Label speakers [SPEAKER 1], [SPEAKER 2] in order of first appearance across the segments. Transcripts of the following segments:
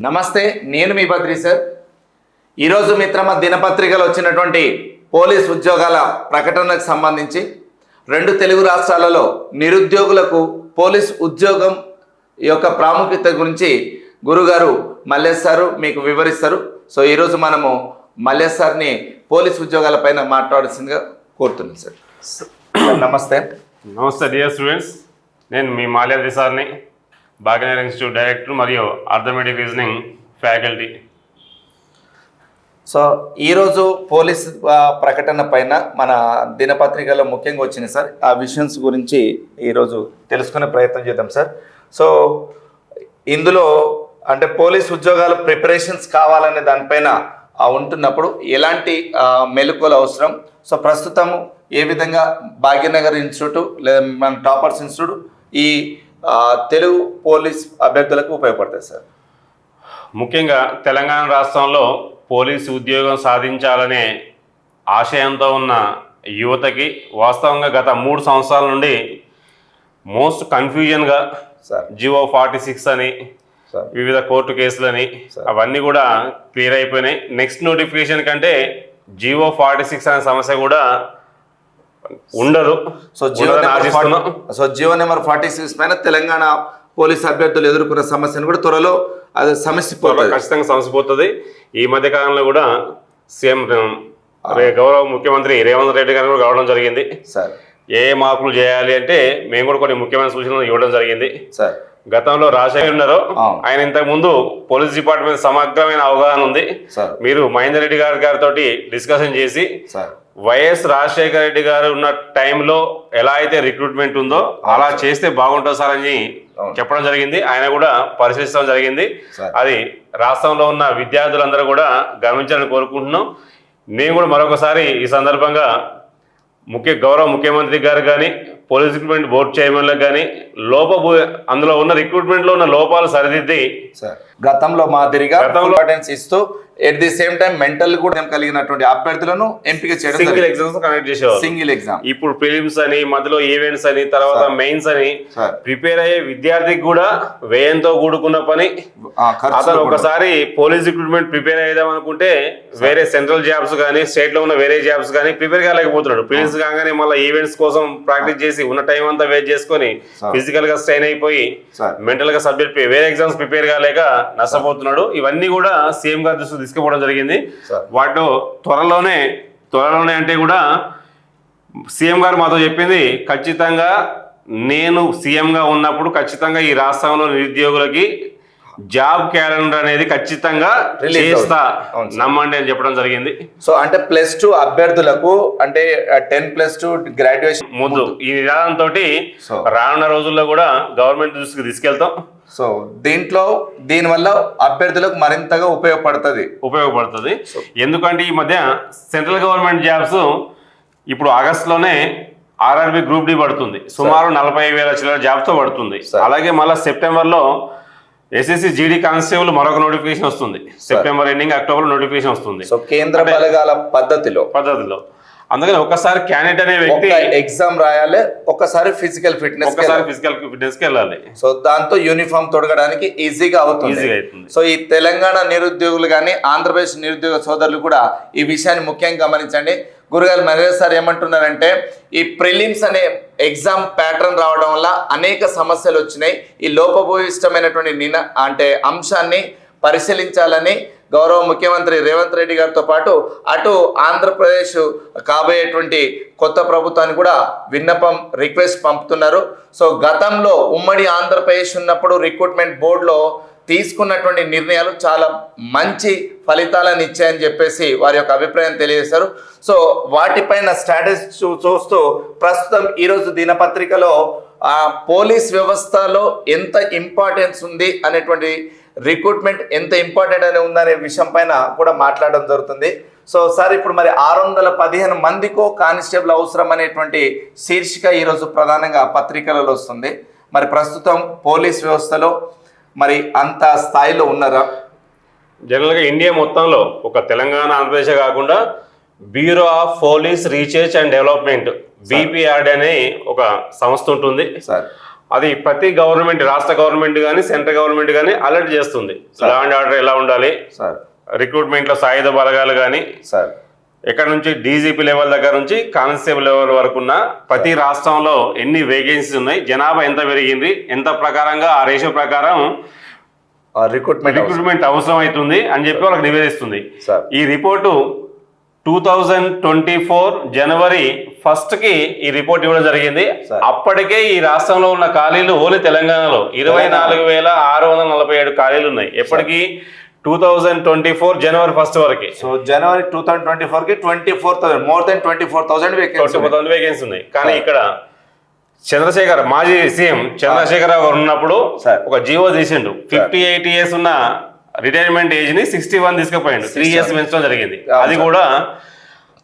[SPEAKER 1] నమస్తే నేను మీ బద్రి సార్. ఈరోజు మిత్రమ దినపత్రికలో వచ్చినటువంటి పోలీస్ ఉద్యోగాల ప్రకటనకు సంబంధించి రెండు తెలుగు రాష్ట్రాలలో నిరుద్యోగులకు పోలీస్ ఉద్యోగం యొక్క ప్రాముఖ్యత గురించి గురుగారు మల్లేష్ సారు మీకు వివరిస్తారు. సో ఈరోజు మనము మల్లేష్ సార్ని పోలీస్ ఉద్యోగాల పైన మాట్లాడాల్సిందిగా కోరుతున్నాం సార్. సార్ నమస్తే.
[SPEAKER 2] నమస్తే డియర్ స్టూడెంట్స్. నేను మీ మాల్యాద్రి సార్ని. భాగ్యనగర్ ఇన్స్టిట్యూట్ డైరెక్టర్ మరియు అర్థమెటిక్ రీజనింగ్ ఫ్యాకల్టీ.
[SPEAKER 1] సో ఈరోజు పోలీస్ ప్రకటన పైన మన దినపత్రికలో ముఖ్యంగా వచ్చింది సార్. ఆ విషయన్స్ గురించి ఈరోజు తెలుసుకునే ప్రయత్నం చేద్దాం సార్. సో ఇందులో అంటే పోలీస్ ఉద్యోగాల ప్రిపరేషన్స్ కావాలనే దానిపైన ఉంటున్నప్పుడు ఎలాంటి మెలకువలు అవసరం? సో ప్రస్తుతం ఏ విధంగా భాగ్యనగర్ ఇన్స్టిట్యూట్ లేదా మన టాపర్స్ ఇన్స్టిట్యూట్ ఈ తెలుగు పోలీస్ అభ్యర్థులకు ఉపయోగపడతాయి సార్.
[SPEAKER 2] ముఖ్యంగా తెలంగాణ రాష్ట్రంలో పోలీసు ఉద్యోగం సాధించాలనే ఆశయంతో ఉన్న యువతకి వాస్తవంగా గత మూడు సంవత్సరాల నుండి మోస్ట్ కన్ఫ్యూజన్గా
[SPEAKER 1] సార్.
[SPEAKER 2] జియో ఫార్టీ సిక్స్ అని
[SPEAKER 1] సార్.
[SPEAKER 2] వివిధ కోర్టు కేసులని. అవన్నీ కూడా క్లియర్ అయిపోయినాయి. నెక్స్ట్ నోటిఫికేషన్ కంటే జియో ఫార్టీ సిక్స్ అనే సమస్య కూడా ఉండదు
[SPEAKER 1] so GO number so GO number forty six పైన తెలంగాణ పోలీస్ అభ్యర్థులు ఎదుర్కొన్న సమస్యను కూడా త్వరలో అది సమస్య పోతుంది
[SPEAKER 2] ఖచ్చితంగా సమసిపోతుంది. ఈ మధ్య కాలంలో కూడా సీఎం గౌరవ ముఖ్యమంత్రి రేవంత్ రెడ్డి గారు కూడా రావడం జరిగింది.
[SPEAKER 1] సార్.
[SPEAKER 2] ఏ మార్పులు చేయాలి అంటే మేము కూడా కొన్ని ముఖ్యమైన సూచనలు ఇవ్వడం జరిగింది.
[SPEAKER 1] సార్.
[SPEAKER 2] గతంలో రాజశేఖర్ ఉన్నారు. ఆయన ఇంతకు ముందు పోలీస్ డిపార్ట్మెంట్ సమగ్రమైన అవగాహన ఉంది.
[SPEAKER 1] సార్.
[SPEAKER 2] మీరు మహేందర్ రెడ్డి గారి గారితో డిస్కషన్ చేసి
[SPEAKER 1] సార్.
[SPEAKER 2] వైఎస్ రాజశేఖర రెడ్డి గారు ఉన్న టైంలో ఎలా అయితే రిక్రూట్మెంట్ ఉందో అలా చేస్తే బాగుంటుంది సార్ అని. చెప్పడం జరిగింది ఆయన కూడా పరిశీలించడం జరిగింది. అది రాష్ట్రంలో ఉన్న విద్యార్థులందరూ కూడా గమనించాలని కోరుకుంటున్నాం నేను కూడా మరొకసారి ఈ సందర్భంగా ముఖ్య గౌరవ ముఖ్యమంత్రి గారు కానీ పోలీస్ రిక్రూట్మెంట్ బోర్డు చైర్మన్లకు కానీ లోపభూ అందులో ఉన్న రిక్రూట్మెంట్లో ఉన్న లోపాలు సరిదిద్ది
[SPEAKER 1] సార్ గతంలో మాదిరిగా ఇస్తూ at the same time mental కూడా కలిగినటువంటి అభ్యర్థులను ఎంపిక చేయడం
[SPEAKER 2] సింగిల్ ఎగ్జామ్స్ కండక్ట్ చేసేవారు
[SPEAKER 1] సింగిల్ ఎగ్జామ్
[SPEAKER 2] ఇప్పుడు ప్రిలిమ్స్ అని మధ్యలో ఈవెంట్స్ అని తర్వాత. మెయిన్స్ అని ప్రిపేర్ అయ్యే విద్యార్థికి కూడా వ్యయంతో కూడుకున్న పని. అతను. ఒకసారి పోలీస్ రిక్రూట్మెంట్ ప్రిపేర్ అయ్యేదాం అనుకుంటే వేరే సెంట్రల్ జాబ్స్ కానీ స్టేట్లో ఉన్న వేరే జాబ్స్ కానీ ప్రిపేర్ కాలేకపోతున్నాడు. ప్రిలిమ్స్ కాగానే మళ్ళీ ఈవెంట్స్ కోసం ప్రాక్టీస్ చేసి ఉన్న టైం అంతా వేస్ట్ చేసుకొని. ఫిజికల్గా స్ట్రైన్ అయిపోయి మెంటల్గా సబ్జెక్ట్ వేరే ఎగ్జామ్స్ ప్రిపేర్ కాలేక నష్టపోతున్నాడు. ఇవన్నీ కూడా సీఎం గారి దృష్టికి తీసుకుపోవడం జరిగింది. వాటిలో త్వరలోనే త్వరలోనే అంటే కూడా సీఎం గారు మాతో చెప్పింది ఖచ్చితంగా నేను సీఎంగా ఉన్నప్పుడు ఖచ్చితంగా ఈ రాష్ట్రంలో నిరుద్యోగులకి జాబ్ క్యాలెండర్ అనేది ఖచ్చితంగా చేస్తా. నమ్మండి అని చెప్పడం జరిగింది
[SPEAKER 1] సో అంటే ప్లస్ టూ అభ్యర్థులకు అంటే టెన్ ప్లస్ టూ గ్రాడ్యుయేషన్
[SPEAKER 2] ముందు ఈ విధానంతో. రానున్న రోజుల్లో కూడా గవర్నమెంట్ దృష్టికి తీసుకెళ్తాం
[SPEAKER 1] సో దీంట్లో దీనివల్ల అభ్యర్థులకు మరింతగా ఉపయోగపడుతుంది.
[SPEAKER 2] ఉపయోగపడుతుంది. ఎందుకంటే ఈ మధ్య సెంట్రల్ గవర్నమెంట్ జాబ్స్ ఇప్పుడు ఆగస్టులోనే ఆర్ఆర్బి గ్రూప్ డి పడుతుంది. సుమారు నలభై వేల చిల్లర జాబ్స్తో పడుతుంది. అలాగే మళ్ళీ సెప్టెంబర్లో ఎస్ఎస్సి జీడీ కానిస్టేబుల్ మరొక నోటిఫికేషన్ వస్తుంది. సెప్టెంబర్ ఎండింగ్ అక్టోబర్ నోటిఫికేషన్ వస్తుంది.
[SPEAKER 1] సో కేంద్ర బలగాల పద్ధతిలో.
[SPEAKER 2] పద్ధతిలో. అందుకని ఒక్కసారి క్యాండిడేట్ అనే వ్యక్తి
[SPEAKER 1] ఎగ్జామ్ రాయాలి ఒక్కసారి ఫిజికల్ ఫిట్నెస్
[SPEAKER 2] ఫిజికల్ ఫిట్నెస్కి వెళ్ళాలి
[SPEAKER 1] సో దాంతో యూనిఫామ్ తొడగడానికి ఈజీగా అవుతుంది.
[SPEAKER 2] ఈజీగా అవుతుంది.
[SPEAKER 1] సో ఈ తెలంగాణ నిరుద్యోగులు కానీ ఆంధ్రప్రదేశ్ నిరుద్యోగ సోదరులు కూడా ఈ విషయాన్ని ముఖ్యంగా గమనించండి. గురుగారు నరేష్ సార్ ఏమంటున్నారంటే ఈ ప్రిలిమ్స్ అనే ఎగ్జామ్ ప్యాటర్న్ రావడం వల్ల అనేక సమస్యలు వచ్చినాయి. ఈ లోపభూయిష్టమైనటువంటి నిన అంటే అంశాన్ని పరిశీలించాలని గౌరవ ముఖ్యమంత్రి రేవంత్ రెడ్డి గారితో పాటు అటు ఆంధ్రప్రదేశ్ కాబోయేటువంటి కొత్త ప్రభుత్వానికి కూడా విన్నపం రిక్వెస్ట్ పంపుతున్నారు. సో గతంలో ఉమ్మడి ఆంధ్రప్రదేశ్ ఉన్నప్పుడు రిక్రూట్మెంట్ బోర్డులో తీసుకున్నటువంటి నిర్ణయాలు చాలా మంచి ఫలితాలను ఇచ్చాయని చెప్పేసి వారి యొక్క అభిప్రాయం తెలియజేశారు. సో వాటిపైన స్టాటస్ చూస్తూ ప్రస్తుతం ఈరోజు దినపత్రికలో ఆ పోలీస్ వ్యవస్థలో ఎంత ఇంపార్టెన్స్ ఉంది అనేటువంటి రిక్రూట్మెంట్ ఎంత ఇంపార్టెంట్ అని ఉందనే విషయం పైన కూడా మాట్లాడడం జరుగుతుంది. సో సార్ ఇప్పుడు మరి ఆరు వందల పదిహేను మందికో కానిస్టేబుల్ అవసరం అనేటువంటి శీర్షిక ఈరోజు ప్రధానంగా పత్రికలలో వస్తుంది. మరి ప్రస్తుతం పోలీస్ వ్యవస్థలో మరి అంత స్థాయిలో ఉన్నారా?
[SPEAKER 2] జనరల్గా ఇండియా మొత్తంలో ఒక తెలంగాణ ఆంధ్రప్రదేశ్ కాకుండా bureau of police research and development బీపీఆర్డి అనే ఒక సంస్థ ఉంటుంది.
[SPEAKER 1] సార్.
[SPEAKER 2] అది ప్రతి గవర్నమెంట్ రాష్ట్ర గవర్నమెంట్ కానీ సెంట్రల్ గవర్నమెంట్ కానీ అలర్ట్ చేస్తుంది. లా అండ్ ఆర్డర్ ఎలా ఉండాలి?
[SPEAKER 1] సార్.
[SPEAKER 2] రిక్రూట్మెంట్లో సాయుధ బలగాలు కానీ
[SPEAKER 1] సార్.
[SPEAKER 2] ఎక్కడ నుంచి డీజీపీ లెవెల్ దగ్గర నుంచి కానిస్టేబుల్ లెవెల్ వరకు ఉన్న ప్రతి రాష్ట్రంలో ఎన్ని వేకెన్సీస్ ఉన్నాయి జనాభా ఎంత పెరిగింది ఎంత ప్రకారంగా ఆ రేషియో ప్రకారం
[SPEAKER 1] రిక్రూట్మెంట్
[SPEAKER 2] రిక్రూట్మెంట్ అవసరం. అవుతుంది అని చెప్పి వాళ్ళకి నివేదిస్తుంది.
[SPEAKER 1] సార్.
[SPEAKER 2] ఈ report two thousand twenty four January ఫస్ట్కి ఈ రిపోర్ట్ ఇవ్వడం జరిగింది. అప్పటికే ఈ రాష్ట్రంలో ఉన్న ఖాళీలు ఓన్లీ తెలంగాణలో. ఇరవై నాలుగు వేల ఆరు వందల నలభై ఏడు ఖాళీలు ఉన్నాయి. ఎప్పటికీ two thousand twenty four January first వరకు.
[SPEAKER 1] So January two thousand twenty ఫోర్కి twenty four thousand more than twenty four thousand
[SPEAKER 2] twenty four thousand vacancy ఉన్నాయి. కానీ ఇక్కడ చంద్రశేఖర్ మాజీ సీఎం చంద్రశేఖర్ రావు గారు ఉన్నప్పుడు. ఒక జీవో తీసిండు. ఫిఫ్టీ ఎయిట్ ఇయర్స్ ఉన్న రిటైర్మెంట్ ఏజ్ని సిక్స్టీ వన్ తీసుకుపోయిండు. త్రీ ఇయర్స్ పెంచడం జరిగింది. అది. కూడా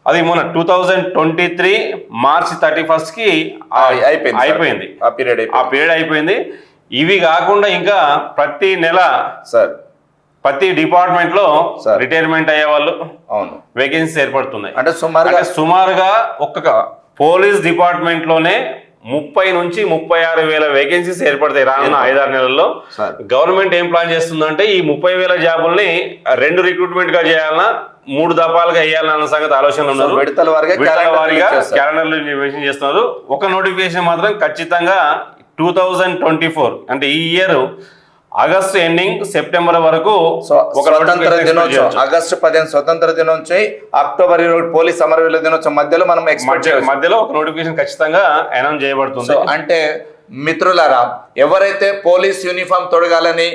[SPEAKER 2] అది మొన్న two thousand twenty three march thirty ఫస్ట్కి ఆ-
[SPEAKER 1] అయిపోయింది.
[SPEAKER 2] అయిపోయింది.
[SPEAKER 1] ఆ పీరియడ్
[SPEAKER 2] ఆ
[SPEAKER 1] అయిపోయింది.
[SPEAKER 2] పీరియడ్ అయిపోయింది. ఇవి కాకుండా ఇంకా ప్రతి నెల
[SPEAKER 1] సార్.
[SPEAKER 2] ప్రతి
[SPEAKER 1] డిపార్ట్మెంట్లో.
[SPEAKER 2] రిటైర్మెంట్ అయ్యే వాళ్ళు
[SPEAKER 1] అవును.
[SPEAKER 2] వేకెన్సీస్ ఏర్పడుతున్నాయి.
[SPEAKER 1] అంటే సుమారుగా
[SPEAKER 2] అంటే సుమారుగా ఒక్క పోలీస్ డిపార్ట్మెంట్లోనే ముప్పై నుంచి ముప్పై ఆరు వేల వేకెన్సీస్ ఏర్పడతాయి రానున్న ఐదారు నెలల్లో. గవర్నమెంట్ ఏం ప్లాన్ చేస్తుందంటే ఈ ముప్పై వేల జాబుల్ని రెండు రిక్రూట్మెంట్గా చేయాలన్నా మూడు దఫాలుగా వేయాలన్న సంగతి ఆలోచనలు ఉన్నారు.
[SPEAKER 1] విడతల వారిగా.
[SPEAKER 2] క్యాలెండర్లు చేస్తున్నారు. ఒక నోటిఫికేషన్ మాత్రం ఖచ్చితంగా టూ థౌజండ్ ట్వంటీ ఫోర్ అంటే ఈ ఇయర్ ఆగస్ట్ ఎండింగ్ సెప్టెంబర్ వరకు ఒక
[SPEAKER 1] స్వతంత్ర దినోత్సవం. ఆగస్టు పదిహేను స్వతంత్ర దినోత్సవం అక్టోబర్ ఇరవై పోలీస్ అమరవీరుల దినోత్సవం మధ్యలో మనం ఎక్స్పెక్ట్
[SPEAKER 2] మధ్యలో ఒక నోటిఫికేషన్ ఖచ్చితంగా అనౌన్స్ చేయబడుతుంది
[SPEAKER 1] అంటే మిత్రులారా ఎవరైతే పోలీస్ యూనిఫామ్ తొడగాలని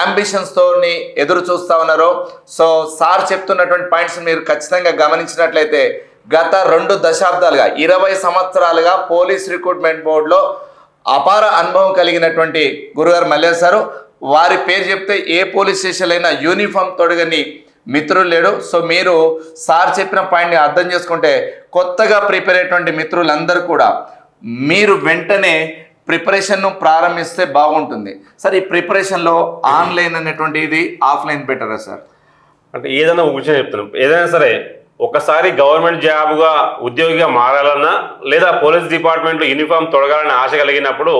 [SPEAKER 1] అంబిషన్స్ తోని ఎదురు చూస్తా ఉన్నారో సో సార్ చెప్తున్నటువంటి పాయింట్స్ మీరు ఖచ్చితంగా గమనించినట్లయితే గత రెండు దశాబ్దాలుగా ఇరవై సంవత్సరాలుగా పోలీస్ రిక్రూట్మెంట్ బోర్డులో అపార అనుభవం కలిగినటువంటి గురుగారు మల్లేశ్ సారు. వారి పేరు చెప్తే ఏ పోలీస్ స్టేషన్ అయినా యూనిఫామ్ తొడగని మిత్రులు లేడు. సో మీరు సార్ చెప్పిన పాయింట్ని అర్థం చేసుకుంటే కొత్తగా ప్రిపేర్ అయ్యేటువంటి మిత్రులందరూ కూడా మీరు వెంటనే ప్రిపరేషన్ను ప్రారంభిస్తే బాగుంటుంది. సార్ ఈ ప్రిపరేషన్లో ఆన్లైన్ అనేటువంటి ఇది ఆఫ్లైన్ బెటరా సార్?
[SPEAKER 2] అంటే ఏదైనా ఒక విషయం చెప్తున్నాం. ఏదైనా సరే ఒకసారి గవర్నమెంట్ జాబ్గా ఉద్యోగిగా మారాలన్నా లేదా పోలీస్ డిపార్ట్మెంట్లో యూనిఫామ్ తొడగాలని ఆశ కలిగినప్పుడు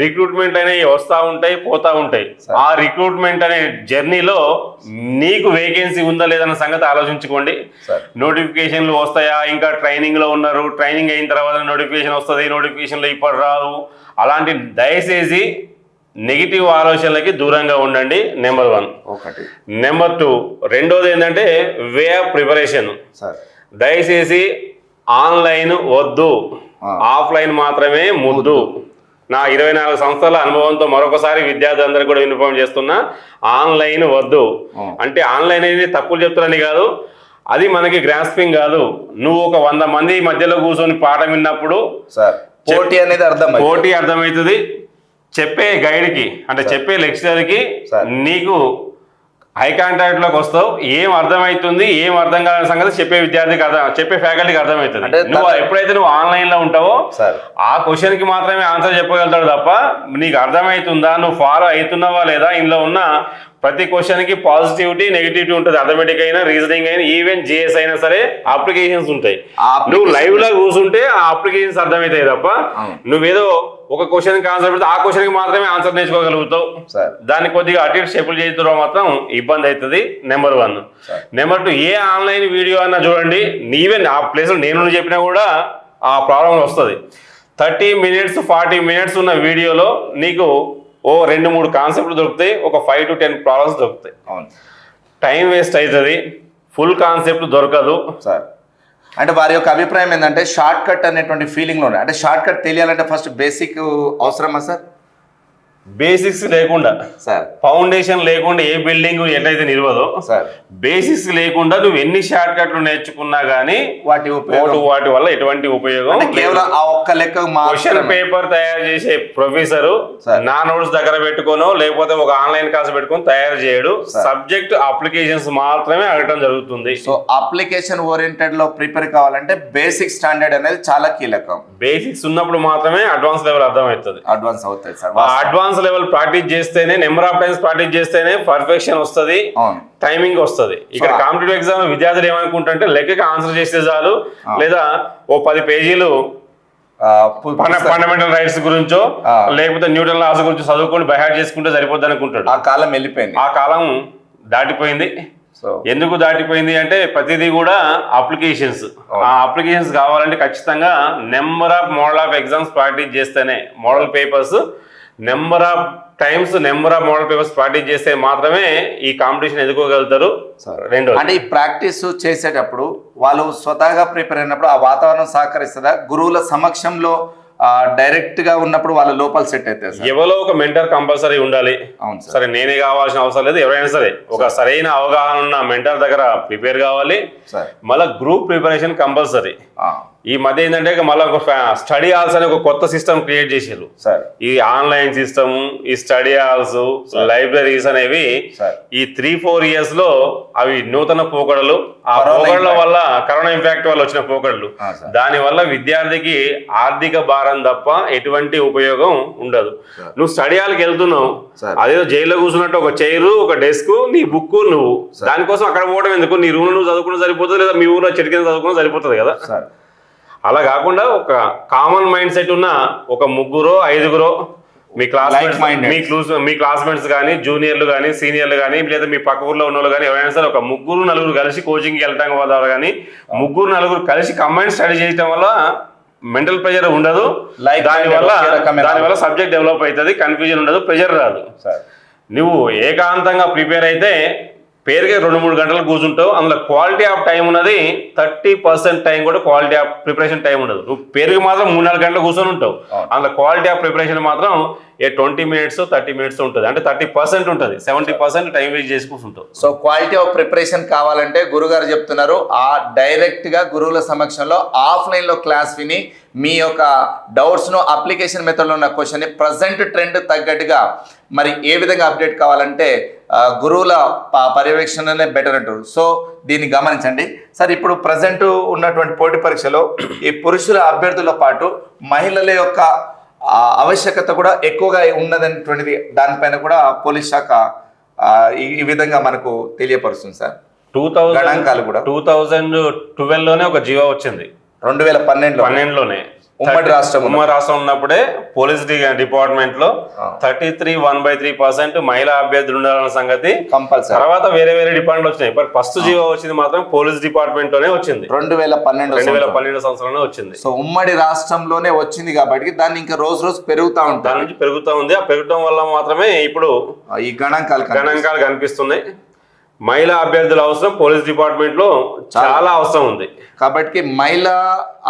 [SPEAKER 2] రిక్రూట్మెంట్ అనేవి వస్తూ ఉంటాయి పోతా ఉంటాయి. ఆ రిక్రూట్మెంట్ అనే జర్నీలో నీకు వేకెన్సీ ఉందా లేదన్న సంగతి ఆలోచించుకోండి. నోటిఫికేషన్లు వస్తాయా? ఇంకా ట్రైనింగ్లో ఉన్నారు. ట్రైనింగ్ అయిన తర్వాత నోటిఫికేషన్ వస్తుంది నోటిఫికేషన్లో ఇప్పుడు రాదు. అలాంటి దయచేసి నెగిటివ్ ఆలోచనలకి దూరంగా ఉండండి నెంబర్ వన్.
[SPEAKER 1] ఒకటి.
[SPEAKER 2] నెంబర్ టూ రెండోది ఏంటంటే వే ఆఫ్ ప్రిపరేషన్.
[SPEAKER 1] సార్.
[SPEAKER 2] దయచేసి ఆన్లైన్ వద్దు. ఆఫ్లైన్ మాత్రమే ముద్దు. నా ఇరవై నాలుగు సంవత్సరాల అనుభవంతో మరొకసారి విద్యార్థులందరూ కూడా ఇన్ఫార్మ్ చేస్తున్నా ఆన్లైన్ వద్దు. అంటే ఆన్లైన్ అనేది తప్పులు చెప్తున్నాను కాదు అది మనకి గ్రాస్పింగ్ కాదు. నువ్వు ఒక వంద మంది మధ్యలో కూర్చొని పాఠం విన్నప్పుడు
[SPEAKER 1] సార్ పోటీ అనేది అర్థం
[SPEAKER 2] పోటీ అర్థమవుతుంది. చెప్పే గైడ్కి అంటే చెప్పే లెక్చరర్కి. నీకు హై కాంటాక్ట్లోకి వస్తావు ఏం అర్థమవుతుంది ఏం అర్థం కాని సంగతి చెప్పే విద్యార్థికి అర్థం చెప్పే ఫ్యాకల్టీకి అర్థమవుతుంది. నువ్వు ఎప్పుడైతే నువ్వు ఆన్లైన్లో ఉంటావో ఆ క్వశ్చన్కి మాత్రమే ఆన్సర్ చెప్పగలుగుతాడు తప్ప నీకు అర్థమవుతుందా నువ్వు ఫాలో అవుతున్నావా లేదా ఇందులో ఉన్న ప్రతి క్వశ్చన్కి పాజిటివిటీ నెగిటివిటీ ఉంటుంది. అథమెటిక్ అయినా రీజనింగ్ అయినా ఈవెన్ జిఎస్ అయినా సరే అప్లికేషన్స్ ఉంటాయి. నువ్వు లైవ్లో కూర్చుంటే ఆ అప్లికేషన్స్ అర్థమవుతాయి తప్ప. నువ్వేదో ఒక క్వశ్చన్కి ఆన్సర్ పెడితే ఆ క్వశ్చన్కి మాత్రమే ఆన్సర్ నేర్చుకోగలుగుతావు.
[SPEAKER 1] సార్.
[SPEAKER 2] దాన్ని కొద్దిగా అటు ఇటు స్టెప్పులు చేతుల్లో మాత్రం ఇబ్బంది అవుతుంది నెంబర్ వన్. నెంబర్ టూ ఏ ఆన్లైన్ వీడియో అన్నా చూడండి ఈవెన్ ఆ ప్లేస్లో నేను చెప్పినా కూడా ఆ ప్రాబ్లం వస్తుంది. థర్టీ మినిట్స్ ఫార్టీ మినిట్స్ ఉన్న వీడియోలో నీకు ఓ రెండు మూడు కాన్సెప్ట్లు దొరుకుతాయి ఒక ఫైవ్ టు టెన్ ప్రాబ్లమ్స్ దొరుకుతాయి.
[SPEAKER 1] అవును.
[SPEAKER 2] టైం వేస్ట్ అవుతుంది ఫుల్ కాన్సెప్ట్ దొరకదు.
[SPEAKER 1] సార్ అంటే వారి యొక్క అభిప్రాయం ఏంటంటే షార్ట్ కట్ అనేటువంటి ఫీలింగ్లో ఉన్నాయి అంటే షార్ట్ కట్ తెలియాలంటే ఫస్ట్ బేసిక్ అవసరమా సార్?
[SPEAKER 2] బేసిక్స్ లేకుండా
[SPEAKER 1] సార్.
[SPEAKER 2] ఫౌండేషన్ లేకుండా ఏ బిల్డింగ్ ఎట్లయితే నిలవదో
[SPEAKER 1] సార్.
[SPEAKER 2] బేసిక్స్ లేకుండా నువ్వు ఎన్ని షార్ట్ కట్లు నేర్చుకున్నా గానీ
[SPEAKER 1] వాటి ఉపయోగం.
[SPEAKER 2] వాటి వల్ల ఎటువంటి ఉపయోగం
[SPEAKER 1] కేవలం ఆ ఒక్క లెక్క
[SPEAKER 2] క్వశ్చన్ పేపర్ తయారు చేసే ప్రొఫెసర్. నా నోట్స్ దగ్గర పెట్టుకోనో లేకపోతే ఒక ఆన్లైన్ క్లాస్ పెట్టుకొని తయారు చేయడు. సబ్జెక్ట్ అప్లికేషన్స్ మాత్రమే అడగటం జరుగుతుంది.
[SPEAKER 1] సో అప్లికేషన్ ఓరియంటెడ్లో ప్రిపేర్ కావాలంటే బేసిక్ స్టాండర్డ్ అనేది చాలా కీలకం.
[SPEAKER 2] బేసిక్స్ ఉన్నప్పుడు మాత్రమే అడ్వాన్స్ లెవెల్ అర్థమవుతుంది.
[SPEAKER 1] అడ్వాన్స్ అవుతాయి సార్
[SPEAKER 2] అడ్వాన్స్ లెవెల్ ప్రాక్టీస్ చేస్తేనే నెంబర్ ఆఫ్ టైమ్స్ ప్రాక్టీస్ చేస్తేనే పర్ఫెక్షన్ వస్తుంది టైమింగ్ వస్తుంది. ఇక్కడ కాంపిటేటివ్ ఎగ్జామ్ విద్యార్థులు ఏమనుకుంటుంటే లెక్కకి ఆన్సర్ చేస్తే చాలు. లేదా ఓ పది పేజీలు ఫండమెంటల్ రైట్స్ గురించో. లేకపోతే న్యూటన్ లాస్ గురించి చదువుకొని బైహార్ట్ చేసుకుంటే సరిపోద్ది అనుకుంటాడు.
[SPEAKER 1] ఆ కాలం వెళ్ళిపోయింది.
[SPEAKER 2] ఆ కాలం దాటిపోయింది. ఎందుకు దాటిపోయింది అంటే ప్రతిదీ కూడా అప్లికేషన్స్ ఆ అప్లికేషన్స్ కావాలంటే ఖచ్చితంగా number of model of exams practice చేస్తేనే model papers number of times number of model papers practice చేస్తే మాత్రమే ఈ కాంపిటీషన్ ఎదుర్కోగలుగుతారు. రెండో
[SPEAKER 1] అంటే ఈ ప్రాక్టీస్ చేసేటప్పుడు వాళ్ళు స్వతహాగా ప్రిపేర్ అయినప్పుడు ఆ వాతావరణం సహకరిస్తుందా? గురువుల సమక్షంలో డైరెక్ట్గా ఉన్నప్పుడు వాళ్ళ లోపల సెట్ అవుతాయి సార్.
[SPEAKER 2] ఎవరో ఒక మెంటర్ కంపల్సరీ ఉండాలి.
[SPEAKER 1] అవును సార్.
[SPEAKER 2] నేనే కావాల్సిన అవసరం లేదు ఎవరైనా సరే. ఒక సరైన అవగాహన ఉన్న మెంటర్ దగ్గర ప్రిపేర్ కావాలి.
[SPEAKER 1] సార్.
[SPEAKER 2] మళ్ళీ గ్రూప్ ప్రిపరేషన్ కంపల్సరీ ఈ మధ్య ఏంటంటే మళ్ళీ ఒక స్టడీ హాల్స్ అనే ఒక కొత్త సిస్టమ్ క్రియేట్ చేసారు
[SPEAKER 1] సార్.
[SPEAKER 2] ఈ ఆన్లైన్ సిస్టమ్ ఈ స్టడీ హాల్స్ లైబ్రరీస్ అనేవి ఈ త్రీ ఫోర్ ఇయర్స్లో అవి నూతన పోకడలు ఆ పోకడల. వల్ల కరోనా ఇంపాక్ట్ వల్ల వచ్చిన పోకడలు. దాని వల్ల విద్యార్థికి ఆర్థిక భారం తప్ప ఎటువంటి ఉపయోగం ఉండదు. నువ్వు స్టడీ హాల్కి వెళ్తున్నావు. అదేదో జైల్లో కూర్చున్నట్టు ఒక చైర్ ఒక డెస్క్ నీ బుక్ నువ్వు. దానికోసం అక్కడ పోవడం ఎందుకు? నీ రూమ్ నువ్వు చదువుకున్న సరిపోతుంది లేదా మీ ఊర్లో చెట్టు కింద చదువుకున్న సరిపోతుంది కదా. అలా కాకుండా ఒక కామన్ మైండ్ సెట్ ఉన్న ఒక ముగ్గురో ఐదుగురో మీ క్లాస్మేట్స్
[SPEAKER 1] Like-minded.
[SPEAKER 2] మీ క్లూస్ మీ క్లాస్మేట్స్ కానీ జూనియర్లు కానీ సీనియర్లు కానీ లేదా మీ పక్క ఊర్లో ఉన్న వాళ్ళు కానీ ఎవరైనా సరే ఒక ముగ్గురు నలుగురు కలిసి కోచింగ్కి వెళ్ళటం వల్ల కానీ ముగ్గురు నలుగురు కలిసి కంబైన్ స్టడీ చేయడం వల్ల మెంటల్ ప్రెషర్ ఉండదు. దానివల్ల దానివల్ల సబ్జెక్ట్ డెవలప్ అవుతుంది కన్ఫ్యూజన్ ఉండదు ప్రెషర్ రాదు.
[SPEAKER 1] సార్
[SPEAKER 2] నువ్వు ఏకాంతంగా ప్రిపేర్ అయితే పేరుకే రెండు మూడు గంటలు కూర్చుంటావు అందులో క్వాలిటీ ఆఫ్ టైం ఉన్నది థర్టీ పర్సెంట్ టైం కూడా క్వాలిటీ ఆఫ్ ప్రిపరేషన్ టైం ఉండదు. నువ్వు పేరుకి మాత్రం మూడు నాలుగు గంటలు కూర్చొని ఉంటావు. అందులో క్వాలిటీ ఆఫ్ ప్రిపరేషన్ మాత్రం ఏ ట్వంటీ మినిట్స్ థర్టీ మినిట్స్ ఉంటుంది. అంటే థర్టీ పర్సెంట్ ఉంటుంది. సెవెంటీ పర్సెంట్ టైం వేస్ట్ చేసి కూర్చుంటావు.
[SPEAKER 1] సో క్వాలిటీ ఆఫ్ ప్రిపరేషన్ కావాలంటే గురుగారు చెప్తున్నారు ఆ డైరెక్ట్గా గురువుల సమక్షంలో ఆఫ్లైన్లో క్లాస్ విని మీ యొక్క డౌట్స్ను అప్లికేషన్ మెథడ్లో ఉన్న క్వశ్చన్ని ప్రజెంట్ ట్రెండ్ తగ్గట్టుగా మరి ఏ విధంగా అప్డేట్ కావాలంటే గురువుల పర్యవేక్షణనే బెటర్ అంటారు. సో దీన్ని గమనించండి. సార్ ఇప్పుడు ప్రజెంట్ ఉన్నటువంటి పోటీ పరీక్షలో ఈ పురుషుల అభ్యర్థులతో పాటు మహిళల యొక్క ఆవశ్యకత కూడా ఎక్కువగా ఉన్నదనేటువంటిది దానిపైన కూడా పోలీస్ శాఖ ఈ విధంగా మనకు తెలియపరుస్తుంది సార్
[SPEAKER 2] టూ థౌజండ్
[SPEAKER 1] గణాంకాలు కూడా.
[SPEAKER 2] టూ థౌజండ్ ట్వెల్వ్లోనే ఒక జీవో వచ్చింది.
[SPEAKER 1] రెండు వేల పన్నెండులో
[SPEAKER 2] పన్నెండులోనే.
[SPEAKER 1] ఉమ్మడి రాష్ట్రం
[SPEAKER 2] ఉమ్మడి రాష్ట్రం ఉన్నప్పుడే పోలీస్
[SPEAKER 1] డిపార్ట్మెంట్లో.
[SPEAKER 2] Thirty three one by three percent మహిళా అభ్యర్థులు ఉండాలన్న సంగతి.
[SPEAKER 1] కంపల్సరీ.
[SPEAKER 2] తర్వాత వేరే వేరే డిపార్ట్మెంట్ వచ్చినాయి. బట్ ఫస్ట్ జీవో వచ్చింది మాత్రం పోలీస్ డిపార్ట్మెంట్లోనే వచ్చింది.
[SPEAKER 1] రెండు వేల పన్నెండు
[SPEAKER 2] రెండు వేల పన్నెండు సంవత్సరంలో వచ్చింది.
[SPEAKER 1] సో ఉమ్మడి రాష్ట్రంలోనే వచ్చింది కాబట్టి దాన్ని ఇంకా రోజు రోజు పెరుగుతా
[SPEAKER 2] దాని
[SPEAKER 1] ఉంటారు
[SPEAKER 2] నుంచి పెరుగుతూ ఉంది. ఆ పెరగడం వల్ల మాత్రమే ఇప్పుడు
[SPEAKER 1] ఈ గణాంకాలు.
[SPEAKER 2] గణాంకాలు కనిపిస్తున్నాయి. మహిళా అభ్యర్థుల అవసరం పోలీస్ డిపార్ట్మెంట్లో చాలా అవసరం ఉంది.
[SPEAKER 1] కాబట్టి మహిళా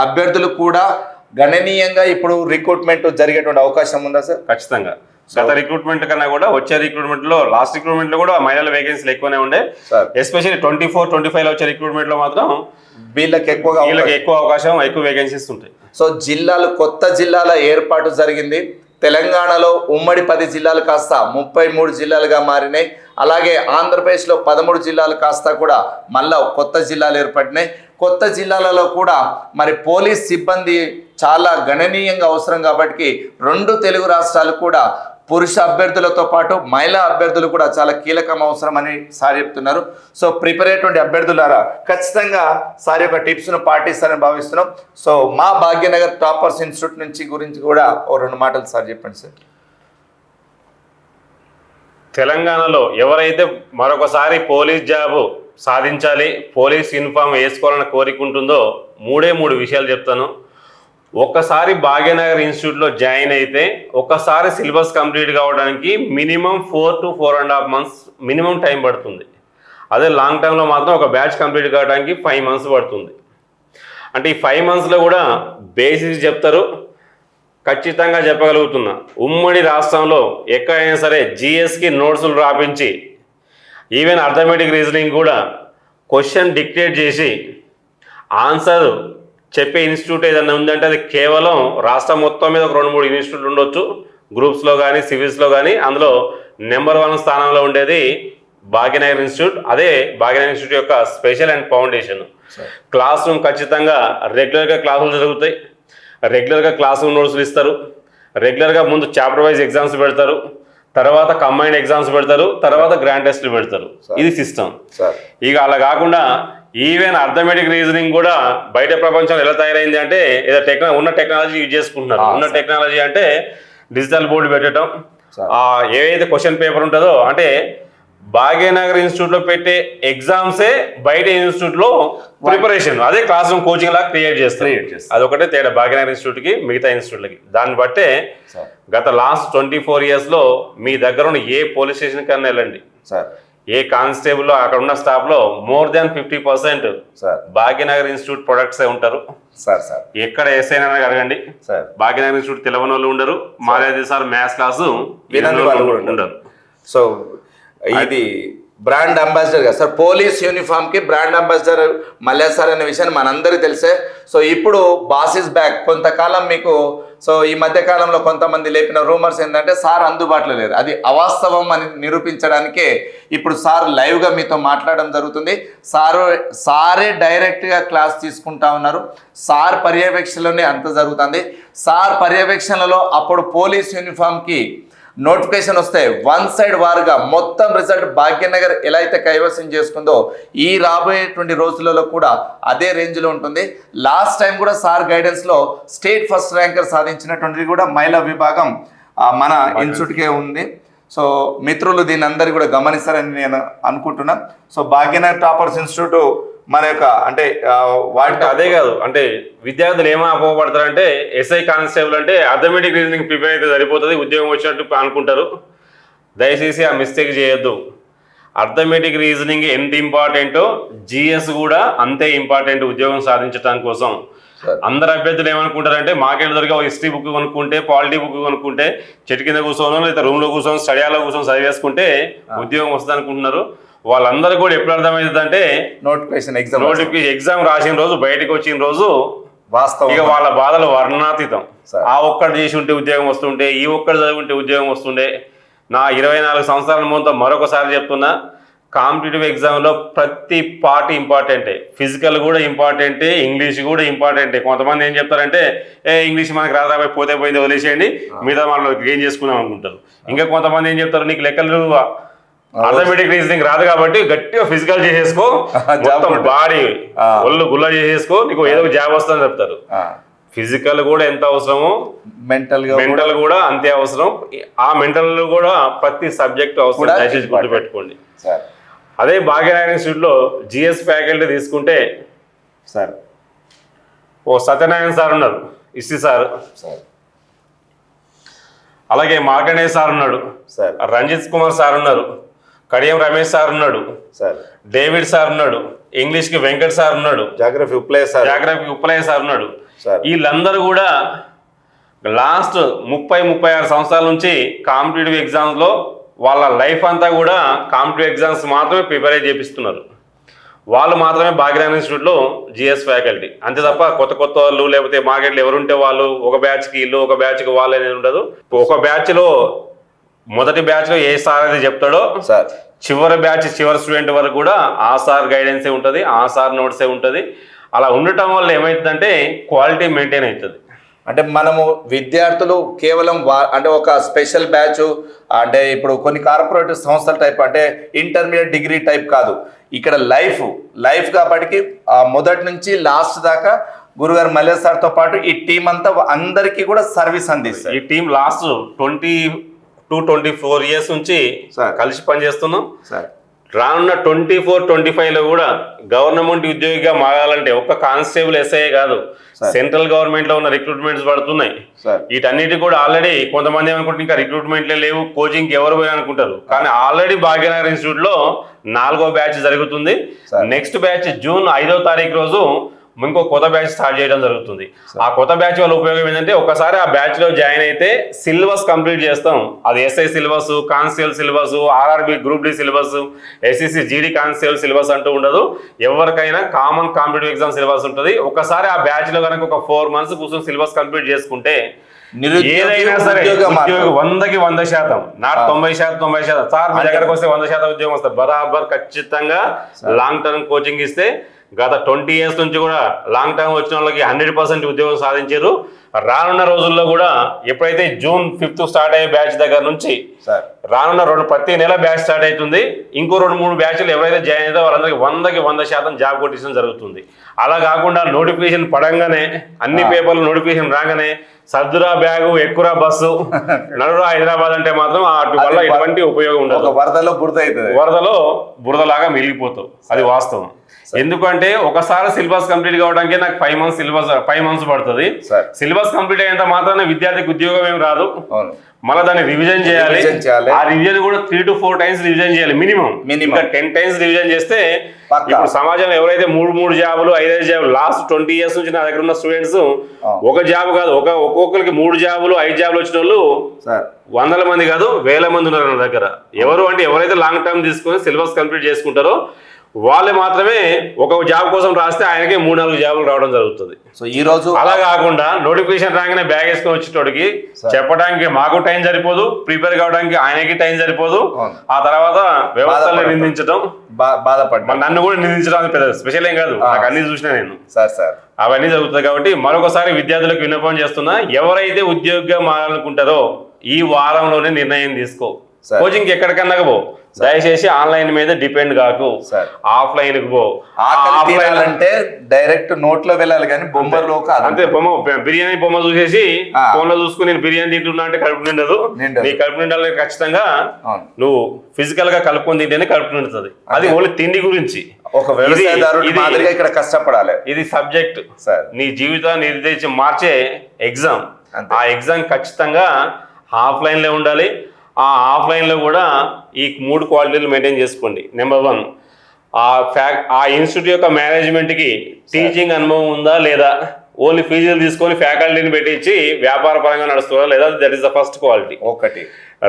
[SPEAKER 1] అభ్యర్థులు కూడా గణనీయంగా ఇప్పుడు రిక్రూట్మెంట్ జరిగేటువంటి అవకాశం ఉందా సార్?
[SPEAKER 2] ఖచ్చితంగా. గత రిక్రూట్మెంట్ కన్నా కూడా వచ్చే రిక్రూట్మెంట్లో లాస్ట్ రిక్రూట్మెంట్లో కూడా మహిళల వేకెన్సీలు ఎక్కువనే ఉండే. ఎస్పెషల్లీ ట్వంటీ ఫోర్ ట్వంటీ ఫైవ్లో వచ్చే రిక్రూట్మెంట్లో మాత్రం
[SPEAKER 1] వీళ్ళకి ఎక్కువగా
[SPEAKER 2] వీళ్ళకి ఎక్కువ అవకాశం ఎక్కువ వేకెన్సీస్ ఉంటాయి.
[SPEAKER 1] సో జిల్లాలు కొత్త జిల్లాల ఏర్పాటు జరిగింది. తెలంగాణలో ఉమ్మడి పది జిల్లాలు కాస్త ముప్పై మూడు జిల్లాలుగా మారినాయి. అలాగే ఆంధ్రప్రదేశ్లో పదమూడు జిల్లాలు కాస్త కూడా మళ్ళా కొత్త జిల్లాలు ఏర్పడినాయి. కొత్త జిల్లాలలో కూడా మరి పోలీస్ సిబ్బంది చాలా గణనీయంగా అవసరం కాబట్టి రెండు తెలుగు రాష్ట్రాలు కూడా పురుష అభ్యర్థులతో పాటు మహిళా అభ్యర్థులు కూడా చాలా కీలకం అవసరం అని సార్ చెప్తున్నారు. సో ప్రిపేర్ అయ్యేటువంటి అభ్యర్థులారా ఖచ్చితంగా సార్ యొక్క టిప్స్ను పాటిస్తారని భావిస్తున్నాం. సో మా భాగ్యనగర్ టాపర్స్ ఇన్స్టిట్యూట్ నుంచి గురించి కూడా ఓ రెండు మాటలు సార్ చెప్పండి సార్.
[SPEAKER 2] తెలంగాణలో ఎవరైతే మరొకసారి పోలీస్ జాబ్ సాధించాలి పోలీస్ యూనిఫామ్ వేసుకోవాలని కోరిక ఉంటుందో మూడే మూడు విషయాలు చెప్తాను. ఒక్కసారి భాగ్యనగర్ ఇన్స్టిట్యూట్లో జాయిన్ అయితే ఒక్కసారి సిలబస్ కంప్లీట్ కావడానికి minimum four to four and half months minimum time పడుతుంది. అదే లాంగ్ టైంలో మాత్రం ఒక బ్యాచ్ కంప్లీట్ కావడానికి ఫైవ్ మంత్స్ పడుతుంది. అంటే ఈ ఫైవ్ మంత్స్లో కూడా బేసిక్స్ చెప్తారు. ఖచ్చితంగా చెప్పగలుగుతున్నా. ఉమ్మడి రాష్ట్రంలో ఎక్కడైనా సరే జిఎస్కి నోట్సులు రాపించి ఈవెన్ అర్థమెటిక్ రీజనింగ్ కూడా క్వశ్చన్ డిక్టేట్ చేసి ఆన్సర్ చెప్పే ఇన్స్టిట్యూట్ ఏదైనా ఉందంటే అది కేవలం రాష్ట్రం మొత్తం మీద ఒక రెండు మూడు ఇన్స్టిట్యూట్ ఉండొచ్చు. గ్రూప్స్లో కానీ సివిల్స్లో కానీ అందులో నెంబర్ వన్ స్థానంలో ఉండేది భాగ్యనగర్ ఇన్స్టిట్యూట్. అదే భాగ్యనగర్ ఇన్స్టిట్యూట్ యొక్క special and foundation. Classroom ఖచ్చితంగా రెగ్యులర్గా క్లాసులు జరుగుతాయి. రెగ్యులర్గా క్లాస్ రూమ్ నోట్స్లు ఇస్తారు. రెగ్యులర్గా ముందు చాప్టర్ వైజ్ ఎగ్జామ్స్ పెడతారు. తర్వాత కంబైన్డ్ ఎగ్జామ్స్ పెడతారు. తర్వాత గ్రాండ్ టెస్ట్లు పెడతారు. ఇది సిస్టమ్ ఇక అలా కాకుండా ఈవెన్ అర్థమెటిక్ రీజనింగ్ కూడా బయట ప్రపంచం ఎలా తయారైంది అంటే ఏదో టెక్నా ఉన్న టెక్నాలజీ యూజ్ చేసుకుంటున్నారు. ఉన్న. టెక్నాలజీ అంటే డిజిటల్ బోర్డు పెట్టడం. ఏదైతే క్వశ్చన్ పేపర్ ఉంటుందో అంటే భాగ్యనగర్ ఇన్స్టిట్యూట్లో పెట్టే ఎగ్జామ్సే బయట ఇన్స్టిట్యూట్లో ప్రిపరేషన్ అదే క్లాస్ రూమ్ కోచింగ్ లాగా క్రియేట్ చేస్తారు. అదొకటే తేడా భాగ్యనగర్ ఇన్స్టిట్యూట్కి మిగతా ఇన్స్టిట్యూట్లకి దాన్ని బట్టే గత లాస్ట్ ట్వంటీ ఫోర్ ఇయర్స్లో మీ దగ్గర ఉన్న ఏ పోలీస్ స్టేషన్ కన్నా వెళ్ళండి.
[SPEAKER 1] సార్.
[SPEAKER 2] ఏ కానిస్టేబుల్ అక్కడ ఉన్న స్టాఫ్లో more than fifty percent
[SPEAKER 1] sir.
[SPEAKER 2] Bhagyanagar institute products ఉంటారు?
[SPEAKER 1] Sir sir.
[SPEAKER 2] ఎక్కడ ఎస్ఐనా అడగండి.
[SPEAKER 1] సార్.
[SPEAKER 2] భాగ్యనగర్ ఇన్స్టిట్యూట్ తెలవని వాళ్ళు ఉండరు మారేది సార్ మ్యాథ్స్ క్లాసు
[SPEAKER 1] ఉండరు. సో ఇది బ్రాండ్ అంబాసిడర్ కదా సార్ పోలీస్ యూనిఫామ్కి బ్రాండ్ అంబాసిడర్ మల్య సార్ అనే విషయాన్ని మనందరికీ తెలిసే. సో ఇప్పుడు బాస్ ఇస్ బ్యాక్ కొంతకాలం మీకు సో ఈ మధ్య కాలంలో కొంతమంది లేపిన రూమర్స్ ఏంటంటే సార్ అందుబాటులో లేరు అది అవాస్తవం అని నిరూపించడానికే ఇప్పుడు సార్ లైవ్గా మీతో మాట్లాడడం జరుగుతుంది. సారు సారే డైరెక్ట్గా క్లాస్ తీసుకుంటా ఉన్నారు. సార్ పర్యవేక్షణలోనే అంత జరుగుతుంది. సార్ పర్యవేక్షణలో అప్పుడు పోలీస్ యూనిఫామ్కి నోటిఫికేషన్ వస్తే వన్ సైడ్ వారుగా మొత్తం రిజల్ట్ భాగ్యనగర్ ఎలా అయితే కైవసం చేసుకుందో ఈ రాబోయేటువంటి రోజులలో కూడా అదే రేంజ్లో ఉంటుంది. లాస్ట్ టైం కూడా సార్ గైడెన్స్లో స్టేట్ ఫస్ట్ ర్యాంకర్ సాధించినటువంటిది కూడా మహిళా విభాగం మన ఇన్స్టిట్యూట్కే ఉంది. సో మిత్రులు దీని అందరు కూడా గమనిస్తారని నేను అనుకుంటున్నా. సో భాగ్యనగర్ టాపర్స్ ఇన్స్టిట్యూట్ మన యొక్క అంటే వాటి
[SPEAKER 2] అదే కాదు అంటే విద్యార్థులు ఏమో అపోహపడతారంటే ఎస్ఐ కానిస్టేబుల్ అంటే అథమెటిక్ రీజనింగ్ ప్రిపేర్ అయితే సరిపోతుంది ఉద్యోగం వచ్చినట్టు అనుకుంటారు. దయచేసి ఆ మిస్టేక్ చేయొద్దు. అర్థమెటిక్ రీజనింగ్ ఎంత ఇంపార్టెంటో జిఎస్ కూడా అంతే ఇంపార్టెంట్ ఉద్యోగం సాధించడం కోసం.
[SPEAKER 1] సార్.
[SPEAKER 2] అందరు అభ్యర్థులు ఏమనుకుంటారంటే మాకెళ్ళి దొరికే హిస్టరీ బుక్ కొనుక్కుంటే పాలిటీ బుక్ కొనుక్కుంటే చెట్టు కింద కూర్చోనో లేదా రూమ్లో కూర్చొని స్టడీ హాల్లో కూర్చొని చదివేసుకుంటే ఉద్యోగం వస్తుంది అనుకుంటున్నారు వాళ్ళందరూ కూడా ఎప్పుడు అర్థమవుతుంది అంటే
[SPEAKER 1] నోటిఫికేషన్ ఎగ్జామ్
[SPEAKER 2] నోటిఫికేషన్ ఎగ్జామ్ రాసిన రోజు బయటకు వచ్చిన రోజు
[SPEAKER 1] వాస్తవం.
[SPEAKER 2] ఇక వాళ్ళ బాధలు వర్ణాతీతం. ఆ ఒక్కటి చేసి ఉంటే ఉద్యోగం వస్తుంటే ఈ ఒక్కటి చదివి ఉంటే ఉద్యోగం వస్తుండే. నా ఇరవై నాలుగు సంవత్సరాల ముందు మరొకసారి చెప్తున్నా కాంపిటేటివ్ ఎగ్జామ్లో ప్రతి పార్ట్ ఇంపార్టెంటే. ఫిజికల్ కూడా ఇంపార్టెంటే ఇంగ్లీష్ కూడా ఇంపార్టెంటే. కొంతమంది ఏం చెప్తారంటే ఏ ఇంగ్లీష్ మనకి రాదా పోతే పోయింది వదిలేసేయండి. మిగతా మనం గెయిన్ చేసుకుందాం అనుకుంటారు. ఇంకా కొంతమంది ఏం చెప్తారు నీకు లెక్కలు అర్థమెటిక్ రీజనింగ్ రాదు కాబట్టి గట్టిగా ఫిజికల్ చేసేసుకో. మొత్తం. బాడీ. ఒళ్ళు గుల్ల చేసేసుకో. నీకు ఏదో జాబ్ వస్తుందని చెప్తారు. ఫిజికల్ కూడా ఎంత అవసరమో?
[SPEAKER 1] మెంటల్గా
[SPEAKER 2] మెంటల్ కూడా. అంతే అవసరం. ఆ మెంటల్ కూడా ప్రతి సబ్జెక్ట్ అవసరం. దయచేసి. గుర్తుపెట్టుకోండి
[SPEAKER 1] సార్.
[SPEAKER 2] అదే భాగ్యనారాయణ ఇన్స్టిట్యూట్లో జిఎస్ ఫ్యాకల్టీ తీసుకుంటే
[SPEAKER 1] సార్.
[SPEAKER 2] ఓ సత్యనారాయణ సార్ ఉన్నారు. సార్.
[SPEAKER 1] సార్.
[SPEAKER 2] అలాగే మార్కండే సార్ ఉన్నాడు.
[SPEAKER 1] సార్.
[SPEAKER 2] రంజిత్ కుమార్ సార్ ఉన్నారు. కడియం రమేష్ సార్ ఉన్నాడు.
[SPEAKER 1] సార్.
[SPEAKER 2] డేవిడ్ సార్ ఉన్నాడు. ఇంగ్లీష్కి వెంకట్ సార్ ఉన్నాడు.
[SPEAKER 1] జాగ్రఫీ ఉప్లే సార్.
[SPEAKER 2] జాగ్రఫీ ఉప్పలయ్య సార్ ఉన్నాడు.
[SPEAKER 1] సార్.
[SPEAKER 2] వీళ్ళందరూ కూడా లాస్ట్ ముప్పై ముప్పై ఆరు సంవత్సరాల నుంచి కాంపిటేటివ్ ఎగ్జామ్స్లో వాళ్ళ లైఫ్ అంతా కూడా కాంపిటేటివ్ ఎగ్జామ్స్ మాత్రమే ప్రిపేర్ చేపిస్తున్నారు. వాళ్ళు మాత్రమే భాగ్యరామ్ ఇన్స్టిట్యూట్లో జిఎస్ ఫ్యాకల్టీ. అంతే తప్ప కొత్త కొత్త వాళ్ళు లేకపోతే మార్కెట్లో ఎవరుంటే వాళ్ళు ఒక బ్యాచ్కి ఇల్లు ఒక బ్యాచ్కి వాళ్ళు అనేది ఉండదు. ఒక బ్యాచ్లో మొదటి బ్యాచ్లో ఏ సార్ అయితే చెప్తాడో
[SPEAKER 1] సార్.
[SPEAKER 2] చివరి బ్యాచ్ చివరి స్టూడెంట్ వరకు కూడా ఆ సార్ గైడెన్సే ఉంటుంది ఆ సార్ నోట్సే ఉంటుంది. అలా ఉండటం వల్ల ఏమవుతుందంటే క్వాలిటీ మెయింటైన్ అవుతుంది.
[SPEAKER 1] అంటే మనము విద్యార్థులు కేవలం వా అంటే ఒక స్పెషల్ బ్యాచ్ అంటే ఇప్పుడు కొన్ని కార్పొరేటివ్ సంస్థల టైప్ అంటే ఇంటర్మీడియట్ డిగ్రీ టైప్ కాదు. ఇక్కడ లైఫ్ లైఫ్ కాబట్టి మొదటి నుంచి లాస్ట్ దాకా గురుగారు మల్లె సార్తో పాటు ఈ టీం అంతా అందరికీ కూడా సర్వీస్ అందిస్తారు.
[SPEAKER 2] ఈ team last twenty two twenty four years నుంచి. కలిసి పనిచేస్తున్నాం.
[SPEAKER 1] సార్.
[SPEAKER 2] రానున్న ట్వంటీ ఫోర్ ట్వంటీ ఫైవ్లో కూడా గవర్నమెంట్ ఉద్యోగిగా మారాలంటే ఒక్క కానిస్టేబుల్ ఎస్ఐ కాదు. సెంట్రల్ గవర్నమెంట్లో ఉన్న రిక్రూట్మెంట్స్ పడుతున్నాయి. వీటన్నిటి కూడా ఆల్రెడీ కొంతమంది ఏమనుకుంటారు ఇంకా రిక్రూట్మెంట్లే లేవు కోచింగ్ ఎవరు పోయి అనుకుంటారు. కానీ ఆల్రెడీ భాగ్యనగర్ ఇన్స్టిట్యూట్లో నాలుగో బ్యాచ్ జరుగుతుంది. నెక్స్ట్ బ్యాచ్ జూన్ ఐదో తారీఖు రోజు ఇంకో కొత్త బ్యాచ్ స్టార్ట్ చేయడం జరుగుతుంది. ఆ కొత్త బ్యాచ్ వల్ల ఉపయోగం ఏంటంటే ఒకసారి ఆ బ్యాచ్లో జాయిన్ అయితే సిలబస్ కంప్లీట్ చేస్తాం. అది SI syllabus constable syllabus RRB group D syllabus SSC GD constable syllabus అంటూ ఉండదు. ఎవరికైనా కామన్ కాంపిటేటివ్ ఎగ్జామ్ సిలబస్ ఉంటుంది. ఒకసారి ఆ బ్యాచ్లో కనుక ఒక ఫోర్ మంత్స్ కూర్చొని సిలబస్ కంప్లీట్ చేసుకుంటే ఏదైనా సరే
[SPEAKER 1] ఉద్యోగ
[SPEAKER 2] వందకి వంద శాతం నా. తొంభై శాతం తొంభై శాతం. సార్ మీ దగ్గరకు వస్తే వంద శాతం ఉద్యోగం వస్తుంది. బరాబర్ ఖచ్చితంగా లాంగ్ టర్మ్ కోచింగ్ ఇస్తే గత ట్వంటీ ఇయర్స్ నుంచి కూడా లాంగ్ టర్మ్ వచ్చిన వాళ్ళకి హండ్రెడ్ పర్సెంట్ ఉద్యోగం సాధించారు. రానున్న రోజుల్లో కూడా ఎప్పుడైతే జూన్ ఫిఫ్త్ స్టార్ట్ అయ్యే బ్యాచ్ దగ్గర నుంచి రానున్న రెండు ప్రతి నెల బ్యాచ్ స్టార్ట్ అవుతుంది. ఇంకో రెండు మూడు బ్యాచ్లు ఎవరైతే జాయిన్ అయితే వాళ్ళందరికీ వందకి వంద శాతం జాబ్ కొట్టించడం జరుగుతుంది. అలా కాకుండా నోటిఫికేషన్ పడంగానే అన్ని పేపర్లు నోటిఫికేషన్ రాగానే సర్దురా బ్యాగు ఎక్కురా బస్సు నడురా హైదరాబాద్ అంటే మాత్రం వాటి వల్ల ఎటువంటి ఉపయోగం ఉండదు.
[SPEAKER 1] వరదలో బురద అవుతుంది
[SPEAKER 2] వరదలో బురదలాగా మిగిలిపోతావు. అది వాస్తవం. ఎందుకంటే ఒకసారి సిలబస్ కంప్లీట్ కావడానికి నాకు five months syllabus five months పడుతుంది. సిలబస్ కంప్లీట్ అయినంత మాత్రాన విద్యార్థికి ఉద్యోగం ఏం రాదు. మళ్ళీ దాన్ని రివిజన్ చేయాలి. ఆ రివిజన్ కూడా three to four times revision చేయాలి మినిమం. ఇంకా టెన్ టైమ్స్ రివిజన్ చేస్తే. ఇప్పుడు సమాజంలో ఎవరైతే మూడు మూడు జాబులు ఐదైదు జాబులు లాస్ట్ ట్వంటీ ఇయర్స్ నుంచి నా దగ్గర ఉన్న స్టూడెంట్స్. ఒక జాబ్ కాదు ఒక ఒక్కొక్కరికి మూడు జాబులు ఐదు జాబులు వచ్చిన వాళ్ళు వందల మంది కాదు వేల మంది ఉన్నారు నా దగ్గర. ఎవరు అంటే ఎవరైతే లాంగ్ టర్మ్ తీసుకొని సిలబస్ కంప్లీట్ చేసుకుంటారో వాళ్ళు మాత్రమే ఒక జాబ్ కోసం రాస్తే ఆయనకే మూడు నాలుగు జాబులు రావడం జరుగుతుంది.
[SPEAKER 1] సో ఈ రోజు
[SPEAKER 2] అలా కాకుండా నోటిఫికేషన్ రాగానే బ్యాగ్ వేసుకొని వచ్చేటోడికి చెప్పడానికి మాకు టైం సరిపోదు ప్రిపేర్ కావడానికి ఆయనకి టైం సరిపోదు. ఆ తర్వాత వ్యవస్థల్ని
[SPEAKER 1] బాధపడతాం.
[SPEAKER 2] నిందించడం.
[SPEAKER 1] బా- బాధపడ్డా
[SPEAKER 2] మరి నన్ను కూడా నిందించడం పెద్ద స్పెషల్ ఏం కాదు. నాకు అన్ని చూసినా నేను.
[SPEAKER 1] Sir sir.
[SPEAKER 2] అవన్నీ జరుగుతాయి కాబట్టి మరొకసారి విద్యార్థులకు విన్నపం చేస్తున్నా ఎవరైతే ఉద్యోగిగా మారాలనుకుంటారో ఈ వారంలోనే నిర్ణయం తీసుకో. కోచింగ్ ఎక్కడికన్నా పో. దయచేసి ఆన్లైన్ మీద డిపెండ్ కాకు.
[SPEAKER 1] సరే.
[SPEAKER 2] ఆఫ్లైన్కు పో ఆఫ్లైన్
[SPEAKER 1] తీరాలంటే డైరెక్ట్ నోట్లో వెళ్ళాలి కానీ బొమ్మలో కాదు
[SPEAKER 2] అంతే బొమ్మ బిర్యానీ బొమ్మ చూసేసి. ఫోన్లో చూసుకుని నేను బిర్యానీ తింటున్నా అంటే కడుపు నిండదు. నీ కడుపు నిండాలని ఖచ్చితంగా నువ్వు ఫిజికల్గా కలుపుకొని తింటేనే కడుపు నిండుతుంది. అది ఓన్లీ తిండి గురించి.
[SPEAKER 1] ఒక మాదిరిగా ఇక్కడ కష్టపడాలి.
[SPEAKER 2] ఇది సబ్జెక్ట్.
[SPEAKER 1] సార్.
[SPEAKER 2] నీ జీవితాన్ని నిర్దేశించి మార్చే ఎగ్జామ్. ఆ ఎగ్జామ్ ఖచ్చితంగా ఆఫ్లైన్లో ఉండాలి. ఆ ఆఫ్లైన్లో కూడా ఈ మూడు క్వాలిటీలు మెయింటైన్ చేసుకోండి. నెంబర్ వన్ ఆ ఫ్యాక్ ఆ ఇన్స్టిట్యూట్ యొక్క మేనేజ్మెంట్కి టీచింగ్ అనుభవం ఉందా లేదా? ఓన్లీ ఫీజులు తీసుకొని ఫ్యాకల్టీని పెట్టించి వ్యాపార పరంగా నడుస్తుందా లేదా? That is the first quality
[SPEAKER 1] ఒకటి.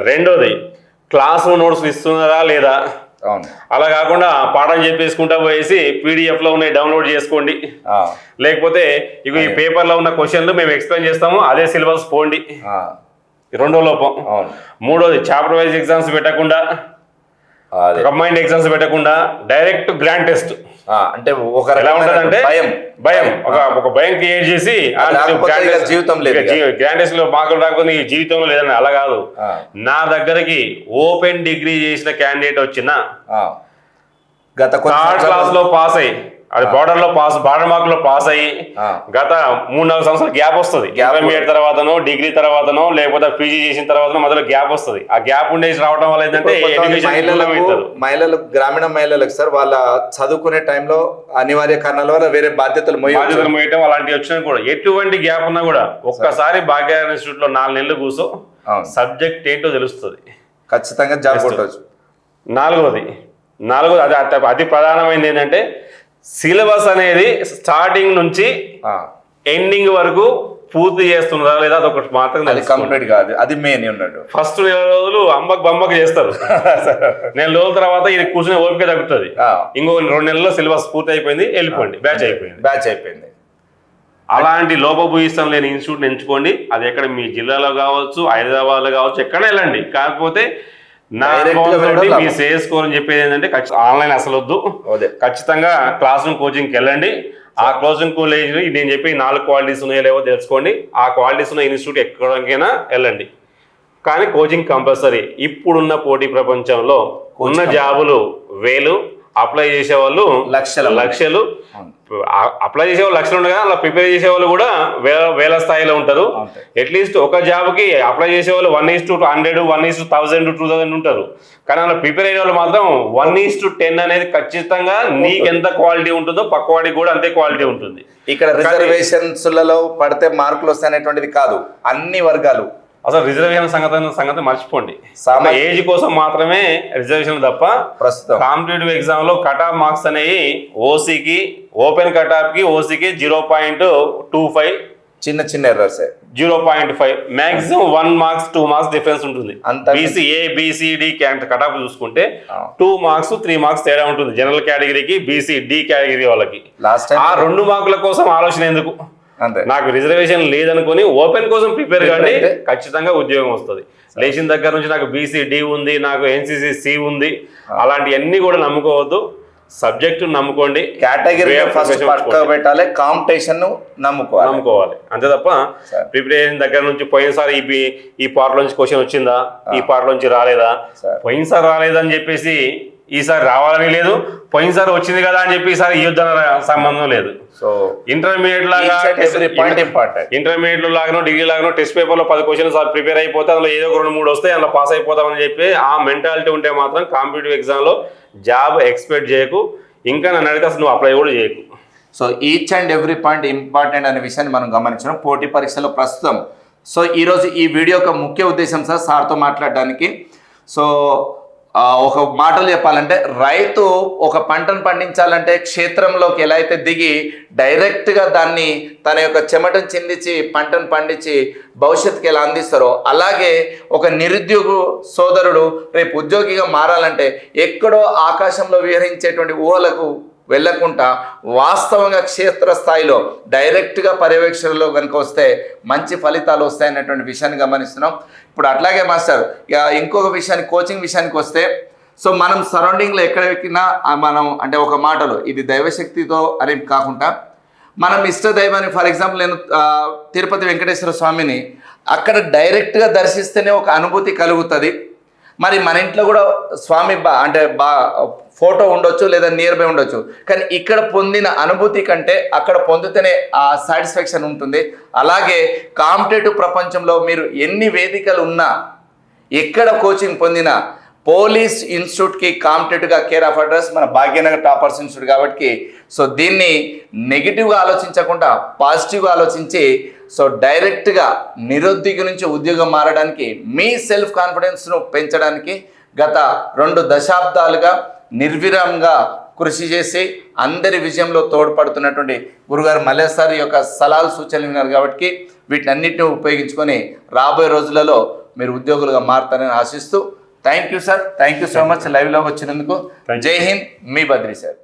[SPEAKER 2] రెండోది క్లాస్ నోట్స్ ఇస్తున్నారా లేదా? అలా కాకుండా పాఠం చెప్పేసుకుంటా పోయేసి పీడిఎఫ్లో ఉన్నాయి డౌన్లోడ్ చేసుకోండి. లేకపోతే ఇవి ఈ పేపర్లో ఉన్న క్వశ్చన్లు మేము ఎక్స్ప్లెయిన్ చేస్తాము అదే సిలబస్ పోండి. రెండో లోపం. మూడోది చాప్టర్ వైజ్ ఎగ్జామ్స్ పెట్టకుండా
[SPEAKER 1] అదే.
[SPEAKER 2] కంబైన్డ్ ఎగ్జామ్స్ పెట్టకుండా డైరెక్ట్ గ్రాండ్ టెస్ట్
[SPEAKER 1] అంటే ఒక
[SPEAKER 2] ఎలా ఉంటదంటే
[SPEAKER 1] భయం.
[SPEAKER 2] భయం. ఒక ఒక భయం క్రియేట్ చేసి
[SPEAKER 1] జీవితం లేదు
[SPEAKER 2] గ్రాండ్ టెస్ట్లో మార్కులు రాకపోతే నీ జీవితంలో లేదని అలా కాదు. నా దగ్గరికి ఓపెన్ డిగ్రీ చేసిన క్యాండిడేట్ వచ్చిన.
[SPEAKER 1] గత
[SPEAKER 2] క్లాస్లో పాస్ అయ్యి అది బార్డర్లో పాస్ బార్డర్ మార్క్లో పాస్ అయ్యి. గత మూడు నాలుగు సంవత్సరాలు గ్యాప్ వస్తుంది. ఇంటర్మీడియట్ తర్వాతనో డిగ్రీ తర్వాతనో లేకపోతే పీజీ చేసిన తర్వాతనో మధ్యలో గ్యాప్ వస్తుంది. ఆ గ్యాప్ ఉండేసి రావడం వల్ల ఏంటంటే
[SPEAKER 1] మహిళలకు గ్రామీణ మహిళలకు సార్ వాళ్ళ చదువుకునే టైంలో అనివార్య కారణాల వల్ల వేరే బాధ్యతలు
[SPEAKER 2] బాధ్యతలు మోయటం అలాంటివి వచ్చినా కూడా ఎటువంటి గ్యాప్ ఉన్నా కూడా ఒక్కసారి భాగ్యనగర్ ఇన్స్టిట్యూట్లో నాలుగు నెలలు కూర్చో సబ్జెక్ట్ ఏంటో తెలుస్తుంది.
[SPEAKER 1] ఖచ్చితంగా జాబ్ కొట్టవచ్చు
[SPEAKER 2] నాలుగవది. నాలుగోది అది అతి- అతి ప్రధానమైనది ఏంటంటే సిలబస్ అనేది స్టార్టింగ్ నుంచి ఎండింగ్ వరకు పూర్తి చేస్తున్నారా లేదా అది ఒకటి మాత్రం
[SPEAKER 1] అది. కంప్లీట్ కాదు. అది మెయిన్ ఉన్నట్టు
[SPEAKER 2] ఫస్ట్ నెల రోజులు అమ్మకు బమ్మకు చేస్తారు. నెల రోజుల తర్వాత ఇది కూర్చునే ఓపిక తగ్గుతుంది. ఇంకో రెండు నెలల్లో సిలబస్ పూర్తి అయిపోయింది వెళ్ళిపోండి. బ్యాచ్ అయిపోయింది.
[SPEAKER 1] బ్యాచ్ అయిపోయింది.
[SPEAKER 2] అలాంటి లోపభూయిష్టం లేని ఇన్స్టిట్యూట్ ఎంచుకోండి. అది ఎక్కడ మీ జిల్లాలో కావచ్చు హైదరాబాద్లో కావచ్చు ఎక్కడ వెళ్ళండి. కాకపోతే మీ. సేల్స్ అని చెప్పేది ఏంటంటే ఆన్లైన్ అసలు వద్దు. ఖచ్చితంగా క్లాస్ రూమ్ కోచింగ్కి వెళ్ళండి. ఆ కోచింగ్ కాలేజ్ నేను చెప్పి నాలుగు క్వాలిటీస్ ఉన్నాయో లేవో తెలుసుకోండి. ఆ క్వాలిటీస్ ఉన్న ఇన్స్టిట్యూట్ ఎక్కడికైనా వెళ్ళండి. కానీ కోచింగ్ కంపల్సరీ ఇప్పుడున్న పోటీ ప్రపంచంలో ఉన్న జాబులు వేలు. అప్లై చేసే వాళ్ళు
[SPEAKER 1] లక్షల.
[SPEAKER 2] లక్షలు. అప్లై చేసే వాళ్ళు లక్షలు ఉండగా అలా ప్రిపేర్ చేసే వాళ్ళు కూడా వేల వేల స్థాయిలో ఉంటారు. అట్లీస్ట్ ఒక జాబ్కి అప్లై చేసే వాళ్ళు one is to hundred one is to thousand two thousand ఉంటారు. కానీ అలా ప్రిపేర్ అయ్యే వాళ్ళు మాత్రం వన్ ఈస్ టు టెన్ అనేది ఖచ్చితంగా నీకు ఎంత క్వాలిటీ ఉంటుందో పక్కవాడికి కూడా అంతే క్వాలిటీ ఉంటుంది.
[SPEAKER 1] ఇక్కడ రిజర్వేషన్స్లలో పడితే మార్కులు వస్తాయనేటువంటిది కాదు. అన్ని వర్గాలు.
[SPEAKER 2] అసలు రిజర్వేషన్ సంగతి సంగతి మర్చిపోండి. ఏజ్ కోసం మాత్రమే రిజర్వేషన్ తప్ప
[SPEAKER 1] ప్రస్తుతం.
[SPEAKER 2] కాంపిటేటివ్ ఎగ్జామ్లో కట్ ఆఫ్ మార్క్స్ అనేవి ఓసీకి ఓపెన్ కట్ ఆఫ్కి ఓసీకి జీరో పాయింట్ టూ ఫైవ్
[SPEAKER 1] చిన్న చిన్న errors
[SPEAKER 2] zero point five maximum one marks two marks difference ఉంటుంది.
[SPEAKER 1] అంత
[SPEAKER 2] BC A BCD cut off చూసుకుంటే. టూ మార్క్స్ త్రీ మార్క్స్ తేడా ఉంటుంది. జనరల్ కేటగిరీకి బీసీ డి కేటగిరీ వాళ్ళకి.
[SPEAKER 1] లాస్ట్
[SPEAKER 2] ఆ రెండు మార్కుల కోసం ఆలోచన ఎందుకు? నాకు రిజర్వేషన్ లేదనుకొని ఓపెన్ కోసం ప్రిపేర్
[SPEAKER 1] అయితే?
[SPEAKER 2] ఖచ్చితంగా ఉద్యోగం వస్తుంది. లేచిన దగ్గర నుంచి నాకు బీసీ డి ఉంది నాకు ఎన్సీసీ సి ఉంది. అలాంటివన్నీ కూడా నమ్ముకోవద్దు. సబ్జెక్టు నమ్ముకోండి.
[SPEAKER 1] Category first. పెట్టాలి కాంపిటీషన్ నమ్ముకోవాలి.
[SPEAKER 2] నమ్ముకోవాలి. అంతే తప్ప. ప్రిపరేషన్ దగ్గర నుంచి పోయినసారి ఈ ఈ పార్ట్ నుంచి క్వశ్చన్ వచ్చిందా? ఈ పార్ట్ నుంచి రాలేదా. పోయినసారి రాలేదని చెప్పేసి ఈసారి రావాలని లేదు పోయినసారి వచ్చింది కదా అని చెప్పి ఈసారి ఈ యుద్ధం సంబంధం లేదు.
[SPEAKER 1] సో
[SPEAKER 2] ఇంటర్మీడియట్ లాగా
[SPEAKER 1] పాయింట్ ఇంపార్టెంట్
[SPEAKER 2] ఇంటర్మీడియట్ లాగానో డిగ్రీ లాగానో టెస్ట్ పేపర్లో పది క్వశ్చన్స్ ప్రిపేర్ అయిపోతే అందులో ఏదో ఒక రెండు మూడు వస్తాయి అందులో పాస్ అయిపోతామని చెప్పి ఆ మెంటాలిటీ ఉంటే మాత్రం కాంపిటేటివ్ ఎగ్జామ్లో జాబ్ ఎక్స్పెక్ట్ చేయకు. ఇంకా నన్ను అడిగితే అసలు నువ్వు అప్లై కూడా చేయకు.
[SPEAKER 1] So each and every point important అనే విషయాన్ని మనం గమనించడం. పోటీ పరీక్షలో ప్రస్తుతం. సో ఈరోజు ఈ వీడియో యొక్క ముఖ్య ఉద్దేశం సార్ సార్తో మాట్లాడడానికి. సో ఒక మాటలు చెప్పాలంటే రైతు ఒక పంటను పండించాలంటే క్షేత్రంలోకి ఎలా అయితే దిగి డైరెక్ట్గా దాన్ని తన యొక్క చెమటను చిందించి పంటను పండించి భవిష్యత్తుకి ఎలా అందిస్తారో అలాగే ఒక నిరుద్యోగ సోదరుడు రేపు ఉద్యోగిగా మారాలంటే ఎక్కడో ఆకాశంలో విహరించేటువంటి ఊహలకు వెళ్ళకుండా వాస్తవంగా క్షేత్రస్థాయిలో డైరెక్ట్గా పర్యవేక్షణలో కనుక వస్తే మంచి ఫలితాలు వస్తాయనేటువంటి విషయాన్ని గమనిస్తున్నాం. ఇప్పుడు అట్లాగే మాస్టర్ ఇక ఇంకొక విషయానికి కోచింగ్ విషయానికి వస్తే సో మనం సరౌండింగ్లో ఎక్కడ ఎక్కినా మనం అంటే ఒక మాటలో ఇది దైవశక్తితో అని కాకుండా మనం ఇష్ట దైవాన్ని ఫర్ ఎగ్జాంపుల్ నేను తిరుపతి వెంకటేశ్వర స్వామిని అక్కడ డైరెక్ట్గా దర్శిస్తేనే ఒక అనుభూతి కలుగుతుంది. మరి మన ఇంట్లో కూడా స్వామి బా అంటే బా ఫోటో ఉండొచ్చు లేదా నియర్ బై ఉండొచ్చు. కానీ ఇక్కడ పొందిన అనుభూతి కంటే అక్కడ పొందితేనే ఆ సాటిస్ఫాక్షన్ ఉంటుంది. అలాగే కాంపిటేటివ్ ప్రపంచంలో మీరు ఎన్ని వేదికలు ఉన్నా ఎక్కడ కోచింగ్ పొందినా పోలీస్ ఇన్స్టిట్యూట్కి కాంపిటేటివ్గా కేర్ ఆఫ్ అడ్రస్ మన భాగ్యనగర్ టాపర్స్ ఇన్స్టిట్యూట్ కాబట్టి సో దీన్ని నెగిటివ్గా ఆలోచించకుండా పాజిటివ్గా ఆలోచించి సో డైరెక్ట్గా నిరుద్యోగి నుంచి ఉద్యోగం మారడానికి మీ సెల్ఫ్ కాన్ఫిడెన్స్ను పెంచడానికి గత రెండు దశాబ్దాలుగా నిర్విరామంగా కృషి చేసి అందరి విజయంలో తోడ్పడుతున్నటువంటి గురుగారు మల్లేష్ సార్ యొక్క సలహాలు సూచనలు విన్నారు కాబట్టి వీటన్నిటిని ఉపయోగించుకొని రాబోయే రోజులలో మీరు ఉద్యోగులుగా మారుతారని ఆశిస్తూ thank you sir. Thank you so much. లైవ్లో వచ్చినందుకు. జై హింద్. మీ బద్రి సార్.